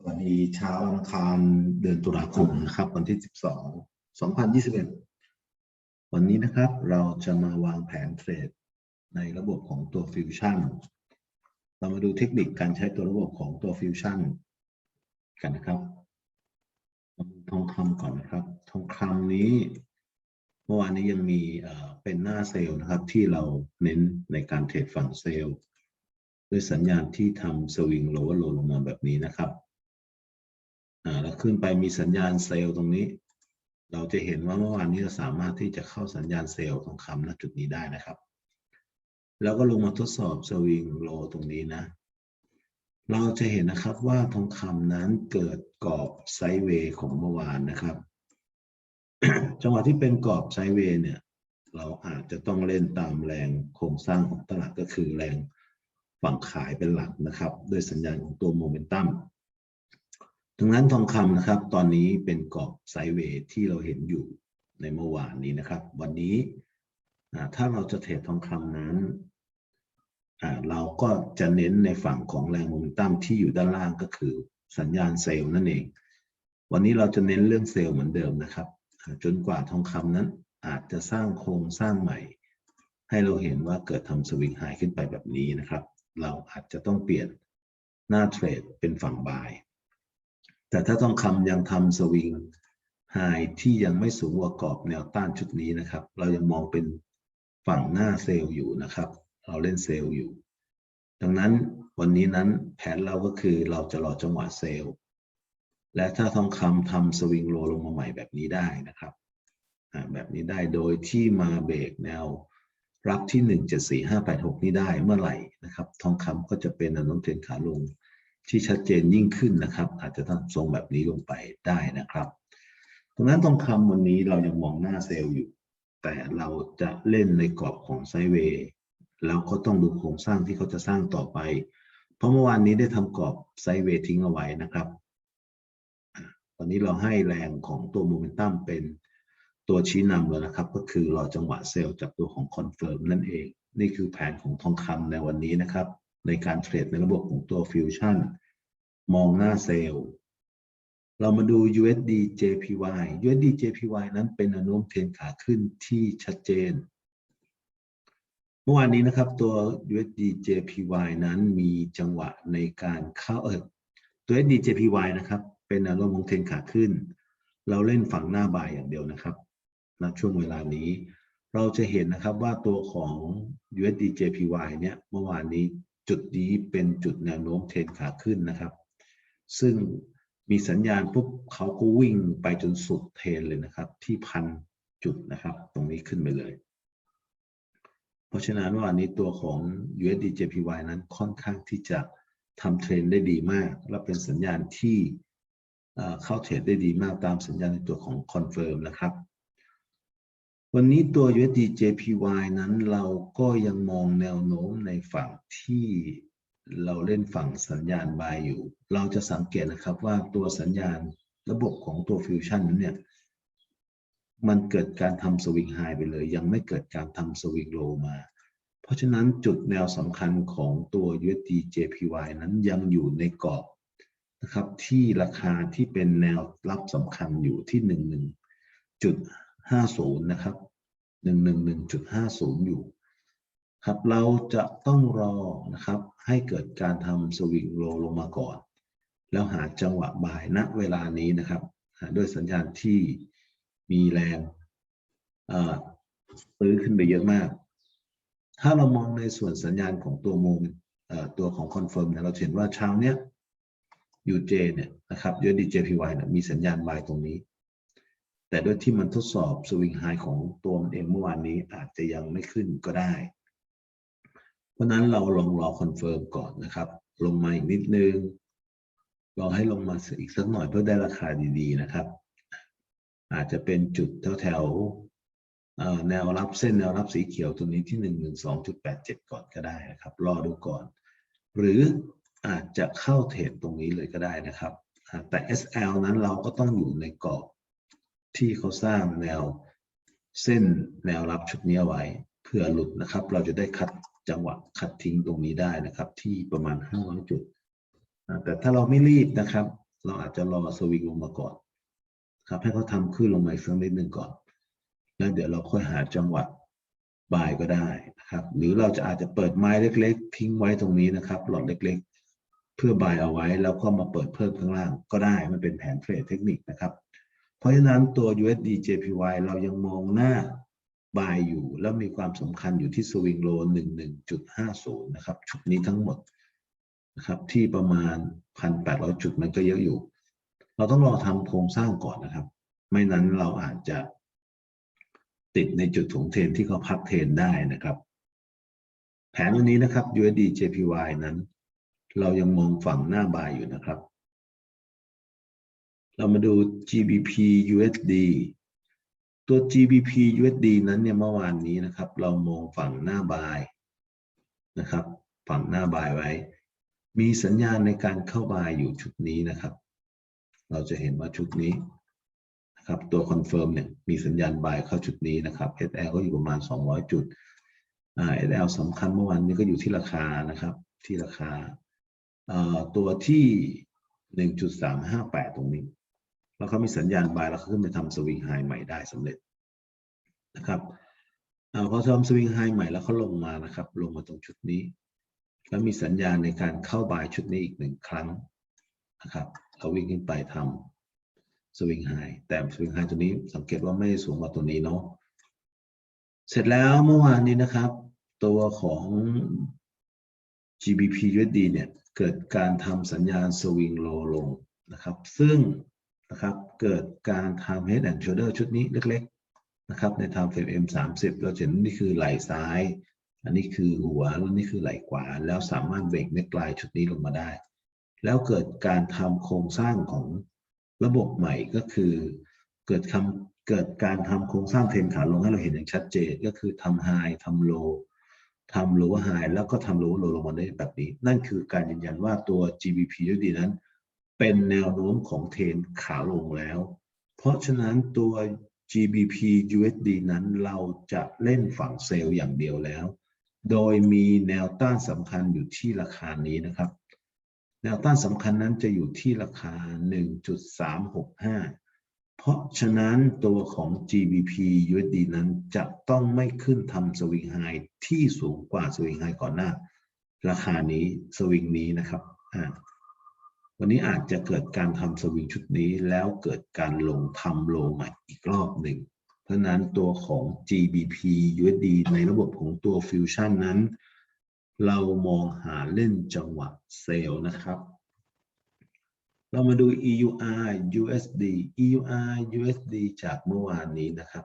สวัสดีเช้าวันอังคารเดือนตุลาคมนะครับ วันที่ 12 2021 วันนี้นะครับเราจะมาวางแผนเทรดในระบบของตัวฟิวชั่นเรามาดูเทคนิคการใช้ตัวระบบของตัวฟิวชั่นกันนะครับทองคำก่อนนะครับ ทองคำนี้ เมื่อวานนี้ยังมีเอ่อเป็นหน้าเซลล์นะครับ ที่เราเน้นในการเทรดฝั่งเซลล์ด้วยสัญญาณที่ทำสวิงโลว์โลลงมาแบบนี้นะครับ อ่าแล้วขึ้นไปมีสัญญาณเซลล์ตรงนี้ เราจะเห็นว่าเมื่อวานนี้เราสามารถที่จะเข้าสัญญาณเซลล์ทองคำณจุดนี้ได้นะครับ แล้วก็ลงมาทดสอบสวิงโลตรงนี้นะ เราจะเห็นนะครับว่าทองคำนั้นเกิดกรอบไซด์เวย์ของเมื่อวานนะครับ จังหวะที่เป็นกรอบไซด์เวย์เนี่ยเราอาจจะต้องเล่นตามแรงโครงสร้างของตลาดก็คือแรงฝั่งขายเป็นหลักนะครับ ด้วยสัญญาณของตัวโมเมนตัม ดังนั้นทองคำนะครับ ตอนนี้เป็นกรอบไซด์เวย์ที่เราเห็นอยู่ในเมื่อวานนี้นะครับ วันนี้ถ้าเราจะเทรดทองคำนั้น เราก็จะเน้นในฝั่งของแรงโมเมนตัมที่อยู่ด้านล่างก็คือสัญญาณเซลล์นั่นเอง วันนี้เราจะเน้นเรื่องเซลล์เหมือนเดิมนะครับ จนกว่าทองคำนั้นอาจจะสร้างโครงสร้างใหม่ ให้เราเห็นว่าเกิดทำสวิงไฮขึ้นไปแบบนี้นะครับ เราอาจจะต้องเปลี่ยนหน้าเทรดเป็นฝั่งบาย แต่ถ้าทองคำยังทำสวิงไฮที่ยังไม่สูงกว่ากรอบแนวต้านชุดนี้นะครับ เรายังมองเป็นฝั่งหน้าเซลล์อยู่นะครับ เราเล่นเซลล์อยู่ ดังนั้นวันนี้นั้นแผนเราก็คือเราจะรอจังหวะเซลล์ และถ้าทองคำทำสวิงโลลงมาใหม่แบบนี้ได้นะครับ แบบนี้ได้โดยที่มาเบรกแนวรับที่ 174586 นี้ได้เมื่อไหร่นะครับ ทองคำก็จะเป็นแนวโน้มเทรนขาลง ที่ชัดเจนยิ่งขึ้นนะครับ อาจจะทำทรงแบบนี้ลงไปได้นะครับดังนั้นทองคำวันนี้เรายังมองหน้าเซลล์อยู่ แต่เราจะเล่นในกรอบของไซเวย์แล้วก็ต้องดูโครงสร้างที่เขาจะสร้างต่อไป เพราะเมื่อวานนี้ได้ทำกรอบไซเวย์ทิ้งเอาไว้นะครับตอนนี้เราให้แรงของตัวโมเมนตัมเป็นตัวชี้นำแล้วนะครับ ก็คือรอจังหวะเซลล์จากตัวของคอนเฟิร์มนั่นเอง นี่คือแผนของทองคำในวันนี้นะครับ ในการเทรดในระบบของตัวฟิวชั่นมองหน้าเซลล์เรามาดู USD JPY USD JPY นั้นเป็นแนวโน้มเทนขาขึ้นที่ชัดเจน เมื่อวานนี้นะครับตัว USD JPY นั้นมีจังหวะในการเข้าเออตัว USD JPY นะครับ เป็นแนวโน้มของเทนขาขึ้น เราเล่นฝั่งหน้าบายอย่างเดียวนะครับณช่วงเวลานี้ เราจะเห็นนะครับว่าตัวของ USD JPY เนี่ยเมื่อวานนี้ จุดนี้เป็นจุดแนวโน้มเทรนขาขึ้นนะครับ ซึ่งมีสัญญาณปุ๊บเขาก็วิ่งไปจนสุดเทรนเลยนะครับ ที่พันจุดนะครับ ตรงนี้ขึ้นไปเลย เพราะฉะนั้นเมื่อวานนี้ตัวของ USD JPY นั้นค่อนข้างที่จะทำเทรนได้ดีมาก และเป็นสัญญาณที่เอ่อเข้าเทรดได้ดีมากตามสัญญาณในตัวของ Confirm นะครับ วันนี้ตัว USD JPY นั้นเราก็ยังมองแนวโน้มในฝั่งที่เราเล่นฝั่งสัญญาณ buy อยู่ เราจะสังเกตนะครับว่าตัวสัญญาณระบบของตัวฟิวชั่นนั้นเนี่ย มันเกิดการทำสวิงไฮไปเลย ยังไม่เกิดการทำสวิงโลมา เพราะฉะนั้นจุดแนวสำคัญของตัว USD JPY นั้นยังอยู่ในกรอบนะครับที่ราคาที่เป็นแนวรับสำคัญอยู่ที่ 1.50 นะครับ 111.50 อยู่ ครับ เราจะต้องรอนะครับ ให้เกิดการทำสวิงโลลงมาก่อน แล้วหาจังหวะบ่ายณเวลานี้นะครับ ด้วยสัญญาณที่มีแรงอื้อขึ้นไปเยอะมาก ถ้าเรามองในส่วนสัญญาณของตัวโมเมนต์ตัวของคอนเฟิร์มเนี่ยเราเห็นว่าเช้าเนี้ย UJ เนี่ยนะครับ USD JPY เนี่ยมีสัญญาณบายตรงนี้ แต่ด้วยที่มันทดสอบสวิงไฮของตัวมันเองเมื่อวานนี้อาจจะยังไม่ขึ้นก็ได้ เพราะนั้นเราลองรอคอนเฟิร์มก่อนนะครับ ลงมาอีกนิดนึงรอให้ลงมาอีกสักหน่อยเพื่อได้ราคาดี ๆ นะครับ อาจจะเป็นจุดแถวๆแนวรับเส้นแนวรับสีเขียวตรงนี้ที่หนึ่งหนึ่งสองจุดแปดเจ็ดก่อนก็ได้นะครับ รอดูก่อน หรืออาจจะเข้าเทรดตรงนี้เลยก็ได้นะครับอ่าแต่ SL นั้นเราก็ต้องอยู่ในกรอบ ที่เขาสร้างแนวเส้นแนวรับชุดนี้ไว้เผื่อหลุดนะครับ เราจะได้คัดจังหวะคัดทิ้งตรงนี้ได้นะครับ ที่ประมาณ500จุดแต่ถ้าเราไม่รีบนะครับ เราอาจจะรอสวิงลงมาก่อนครับให้เขาทำขึ้นลงมาอีกสักนิดหนึ่งก่อน แล้วเดี๋ยวเราค่อยหาจังหวะบ่ายก็ได้นะครับ หรือเราจะอาจจะเปิดไม้เล็ก ๆ ทิ้งไว้ตรงนี้นะครับ หลอดเล็ก ๆ เพื่อบ่ายเอาไว้แล้วก็มาเปิดเพิ่มข้างล่างก็ได้มันเป็นแผนเทรดเทคนิคนะครับ เพราะฉะนั้นตัว USD JPY เรายังมองหน้าบายอยู่ แล้วมีความสำคัญอยู่ที่สวิงโล11.50 นะครับ ชุดนี้ทั้งหมดนะครับที่ประมาณ 1,800 จุดมันก็เยอะอยู่ เราต้องรอทำโครงสร้างก่อนนะครับ ไม่นั้นเราอาจจะติดในจุดถงเทนที่เขาพักเทนได้นะครับ แผนวันนี้นะครับ USD JPY นั้น เรายังมองฝั่งหน้าบายอยู่นะครับ เรามาดู GBP USD ตัว GBP USD นั้นเนี่ยเมื่อวานนี้นะครับ เรามองฝั่งหน้าบายนะครับ ฝั่งหน้าบายไว้ มีสัญญาณในการเข้าบายอยู่ชุดนี้นะครับ เราจะเห็นว่าชุดนี้นะครับ ตัวคอนเฟิร์มเนี่ยมีสัญญาณบายเข้าชุดนี้นะครับ SL ก็อยู่ประมาณ 200 จุดอ่า SL สำคัญเมื่อวานนี้ก็อยู่ที่ราคานะครับ ที่ราคาตัวที่ 1.358 ตรงนี้ แล้วเขามีสัญญาณบายแล้วเขาขึ้นไปทำสวิงไฮใหม่ได้สำเร็จนะครับเอาพอทำสวิงไฮใหม่แล้วเขาลงมานะครับ ลงมาตรงชุดนี้ แล้วมีสัญญาณในการเข้าบายชุดนี้อีกหนึ่งครั้งนะครับเขาวิ่งขึ้นไปทำสวิงไฮแต่สวิงไฮตัวนี้สังเกตว่าไม่สูงกว่าตัวนี้เนาะเสร็จแล้วเมื่อวานนี้นะครับ ตัวของ GBP USD เนี่ยเกิดการทำสัญญาณสวิงโลลงนะครับ ซึ่ง นะครับ เกิดการทำ Head and Shoulder ชุดนี้เล็กๆ นะครับ ใน Time Frame M 30เราเห็นนี่คือไหล่ซ้าย อันนี้คือหัวแล้วนี่คือไหล่ขวา แล้วสามารถเบรกเน็กไลน์ชุดนี้ลงมาได้ แล้วเกิดการทำโครงสร้างของระบบใหม่ก็คือเกิดคำเกิดการทำโครงสร้างเทรนขาลงให้เราเห็นอย่างชัดเจนก็คือทำไฮทำโลทำโลว์ไฮแล้วก็ทำโลว์โลลงมาได้แบบนี้ นั่นคือการยืนยันว่าตัว GBP USD นั้น เป็นแนวโน้มของเทนขาลงแล้ว เพราะฉะนั้นตัว GBP USD นั้นเราจะเล่นฝั่งเซลล์อย่างเดียวแล้ว โดยมีแนวต้านสำคัญอยู่ที่ราคานี้นะครับ แนวต้านสำคัญนั้นจะอยู่ที่ราคา 1.365 เพราะฉะนั้นตัวของ GBP USD นั้นจะต้องไม่ขึ้นทำสวิงไฮที่สูงกว่าสวิงไฮก่อนหน้า ราคานี้สวิงนี้นะครับอ่า วันนี้อาจจะเกิดการทำสวิงชุดนี้แล้วเกิดการลงทำโลใหม่อีกรอบหนึ่ง เพราะนั้นตัวของ GBP USD ในระบบของตัวฟิวชั่นนั้น เรามองหาเล่นจังหวะเซลนะครับ เรามาดู EUR USD EUR USD จากเมื่อวานนี้นะครับ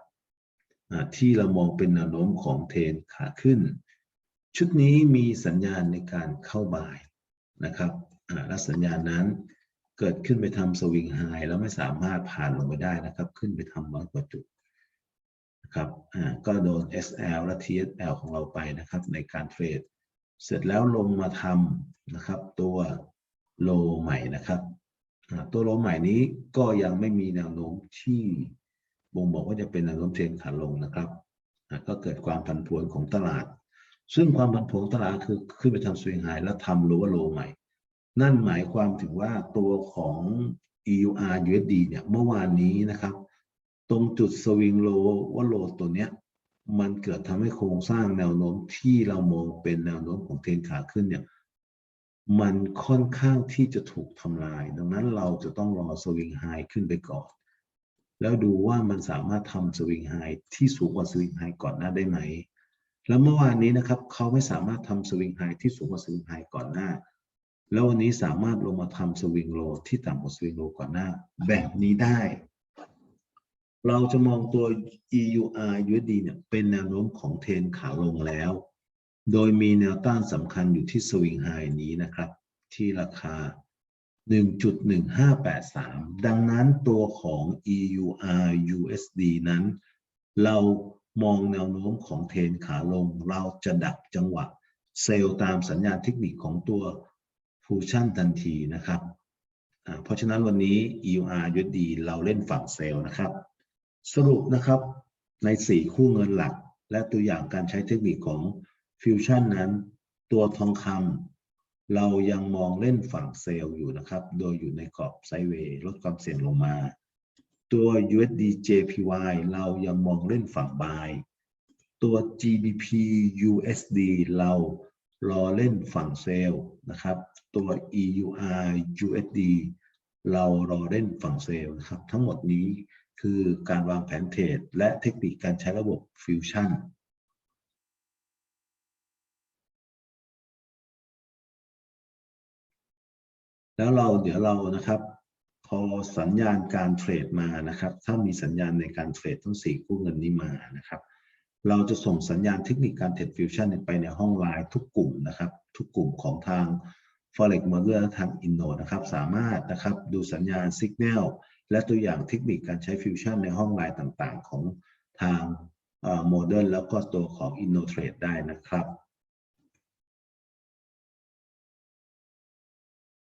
ที่เรามองเป็นแนวโน้มของเทนขาขึ้น ชุดนี้มีสัญญาณในการเข้าบ่ายนะครับ และสัญญาณนั้นเกิดขึ้นไปทำสวิงไฮแล้วไม่สามารถผ่านลงไปได้นะครับ ขึ้นไปทำร้อยกว่าจุดนะครับอ่าก็โดน SL และ TSL ของเราไปนะครับ ในการเทรด เสร็จแล้วลงมาทำนะครับ ตัวโลใหม่นะครับตัวโลใหม่นี้ก็ยังไม่มีแนวโน้มที่บ่งบอกว่าจะเป็นแนวโน้มเทรนขาลงนะครับ ก็เกิดความผันผวนของตลาด ซึ่งความผันผวนตลาดคือขึ้นไปทำสวิงไฮแล้วทำโลว่าโลใหม่ นั่นหมายความถึงว่าตัวของ EUR USD เนี่ยเมื่อวานนี้นะครับ ตรงจุดสวิงโลว่าโลตัวเนี้ย มันเกิดทำให้โครงสร้างแนวโน้มที่เรามองเป็นแนวโน้มของเทรนขาขึ้นเนี่ยมันค่อนข้างที่จะถูกทำลาย ดังนั้นเราจะต้องรอสวิงไฮขึ้นไปก่อน แล้วดูว่ามันสามารถทำสวิงไฮที่สูงกว่าสวิงไฮก่อนหน้าได้ไหม แล้วเมื่อวานนี้นะครับ เขาไม่สามารถทำสวิงไฮที่สูงกว่าสวิงไฮก่อนหน้า แล้ววันนี้สามารถลงมาทำสวิงโลที่ต่ำกว่าสวิงโลก่อนหน้า แบบนี้ได้ เราจะมองตัว EUR USD เนี่ยเป็นแนวโน้มของเทรนขาลงแล้ว โดยมีแนวต้านสำคัญอยู่ที่สวิงไฮนี้นะครับ ที่ราคา 1.1583 ดังนั้นตัวของ EUR USD นั้น เรามองแนวโน้มของเทรนขาลง เราจะดักจังหวะ เซลล์ตามสัญญาณเทคนิคของตัว ฟูชั่นทันทีนะครับ เพราะฉะนั้นวันนี้ EUR USD เราเล่นฝั่งเซลล์นะครับ สรุปนะครับใน 4 คู่เงินหลัก และตัวอย่างการใช้เทคนิคของฟิวชั่นนั้น ตัวทองคำเรายังมองเล่นฝั่งเซลล์อยู่นะครับ โดยอยู่ในกรอบไซเวย์ลดความเสี่ยงลงมา ตัว USD JPY เรายังมองเล่นฝั่ง buy ตัว GBP USD เรา รอเล่นฝั่งเซลล์นะครับ ตัว EUR USD เรารอเล่นฝั่งเซลล์นะครับ ทั้งหมดนี้คือการวางแผนเทรดและเทคนิคการใช้ระบบฟิวชั่นแล้วเราเดี๋ยวเรานะครับ พอสัญญาณการเทรดมานะครับ ถ้ามีสัญญาณในการเทรดทั้งสี่กู้เงินนี้มานะครับ เราจะส่งสัญญาณเทคนิคการเทรดฟิวชั่นไปในห้องไลน์ทุกกลุ่มนะครับ ทุกกลุ่มของทาง forex m e r g e r ทาง inno นะครับ สามารถนะครับดูสัญญาณ signal และตัวอย่างเทคนิคการใช้ฟิวชั่นในห้องไลน์ต่างๆ ของทางโมเดิร์นแล้วก็ตัวของ InnoTrade ได้นะครับ